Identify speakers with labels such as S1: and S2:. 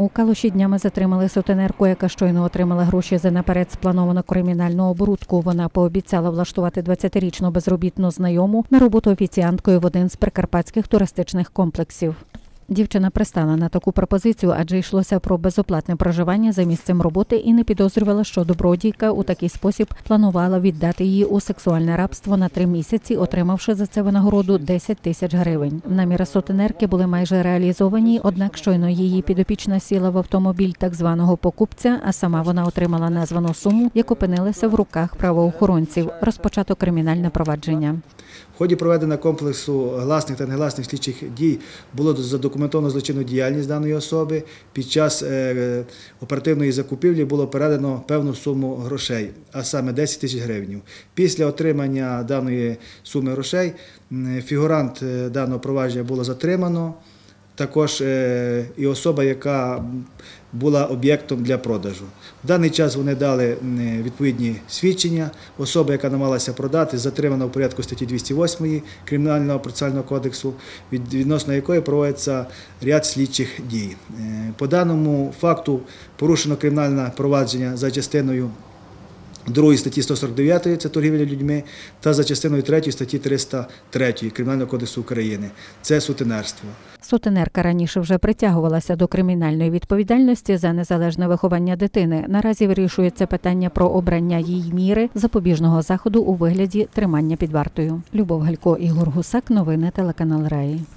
S1: У Калуші днями затримали сутенерку, яка щойно отримала гроші за наперед сплановану кримінальну оборудку. Вона пообіцяла влаштувати 20-річну безробітну знайому на роботу офіціанткою в один з прикарпатських туристичних комплексів. Дівчина пристала на таку пропозицію, адже йшлося про безоплатне проживання за місцем роботи і не підозрювала, що добродійка у такий спосіб планувала віддати її у сексуальне рабство на три місяці, отримавши за це винагороду 10 тисяч гривень. Наміри сутенерки були майже реалізовані, однак щойно її підопічна сіла в автомобіль так званого покупця, а сама вона отримала названу суму, як опинилася в руках правоохоронців. Розпочато кримінальне провадження.
S2: Ході проведення комплексу гласних та негласних слідчих дій було задокументовано злочинну діяльність даної особи. Під час е, оперативної закупівлі було передано певну суму грошей, а саме 10 тисяч гривень. Після отримання даної суми грошей фігурант е, даного провадження було затримано. Також е, і особа, яка була об'єктом для продажу. В даний час вони дали відповідні свідчення. Особа, яка намагалася продати, затримана в порядку статті 208 Кримінального процесуального кодексу, відносно якої проводиться ряд слідчих дій. Е, По даному факту порушено кримінальне провадження за частиною 2 статті 149 це торгівля людьми, та за частиною 3 статті 303 Кримінального кодексу України це сутенерство.
S1: Сутенерка раніше вже притягувалася до кримінальної відповідальності за незалежне виховання дитини. Наразі вирішується питання про обрання їй міри запобіжного заходу у вигляді тримання під вартою. Любов Галько, Ігор Гусак, новини телеканал Раї.